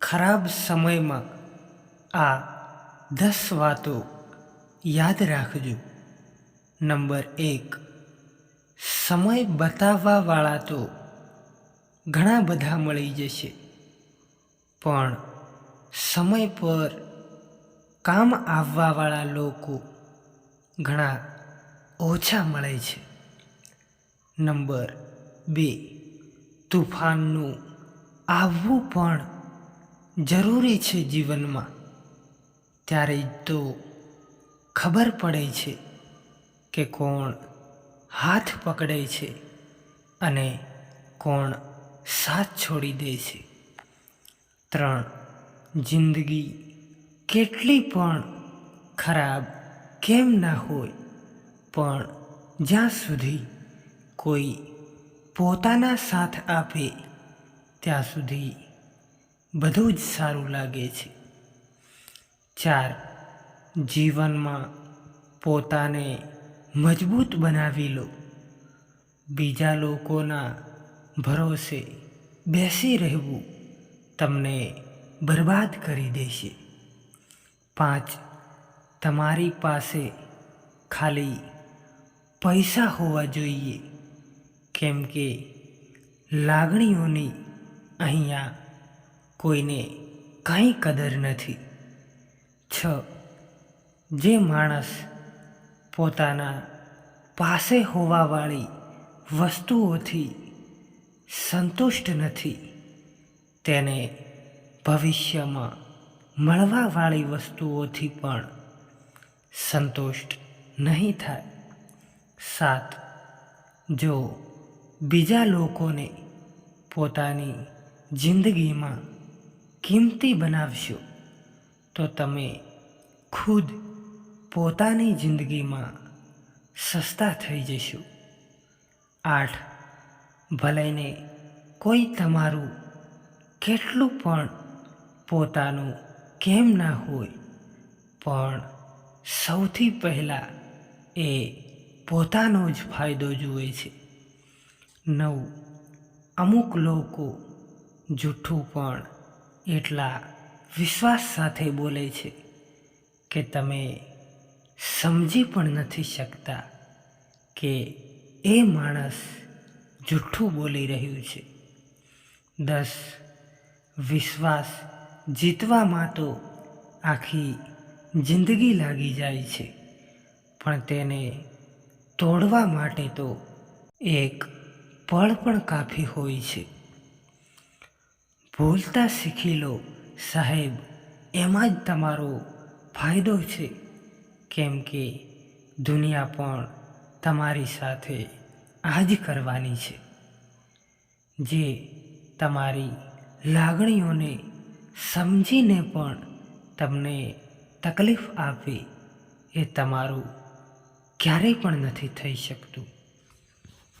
ખરાબ સમયમાં આ દસ વાતો યાદ રાખજો. નંબર એક, સમય બતાવવાવાળા તો ઘણા બધા મળી જશે. પણ સમય પર કામ આવવાવાળા લોકો ઘણા ઓછા મળે છે. નંબર બે, તુફાનનું આવવું પણ જરૂરી છે જીવનમાં. ત્યારે જ તો ખબર પડે છે કે કોણ હાથ પકડે છે અને કોણ સાથ છોડી દે છે. ત્રણ, જિંદગી કેટલી પણ ખરાબ કેમ ના હોય, પણ જ્યાં સુધી કોઈ પોતાના સાથ આપે, ત્યાં સુધી બધું જ સારું લાગે છે. ચાર, જીવનમાં પોતાને મજબૂત બનાવી લો. બીજા લોકોના ભરોસે બેસી રહેવું તમને બરબાદ કરી દેશે. પાંચ, તમારી પાસે ખાલી પૈસા હોવા જોઈએ, કેમ કે લાગણીઓની અહીંયા કોઈને કાંઈ કદર નથી. છ, જે માણસ પોતાના પાસે હોવાવાળી વસ્તુઓથી સંતુષ્ટ નથી, તેને ભવિષ્યમાં મળવાવાળી વસ્તુઓથી પણ સંતુષ્ટ નહીં થાય. સાત, જો બીજા લોકોને પોતાની જિંદગીમાં કિંમતી બનાવશો, તો તમે ખુદ પોતાની જિંદગીમાં સસ્તા થઈ જશો. આઠ, ભલેને કોઈ તમારું કેટલું પણ પોતાનું કેમ ના હોય, પણ સૌથી પહેલાં એ પોતાનો જ ફાયદો જુએ છે. નવ, અમુક લોકો જૂઠું પણ એટલા વિશ્વાસ સાથે બોલે છે કે તમે સમજી પણ નથી શકતા કે એ માણસ જૂઠું બોલી રહ્યું છે. દસ, વિશ્વાસ જીતવામાં તો આખી જિંદગી લાગી જાય છે, પણ તેને તોડવા માટે તો એક પળ પણ કાફી હોય છે. ભૂલતા શીખી લો. સાહેબ, એમાં જ તમારો ફાયદો છે. કેમ કે દુનિયા પણ તમારી સાથે આ જ કરવાની છે. જે તમારી લાગણીઓને સમજીને પણ તમને તકલીફ આપે એ તમારું ક્યારેય પણ નથી થઈ શકતું.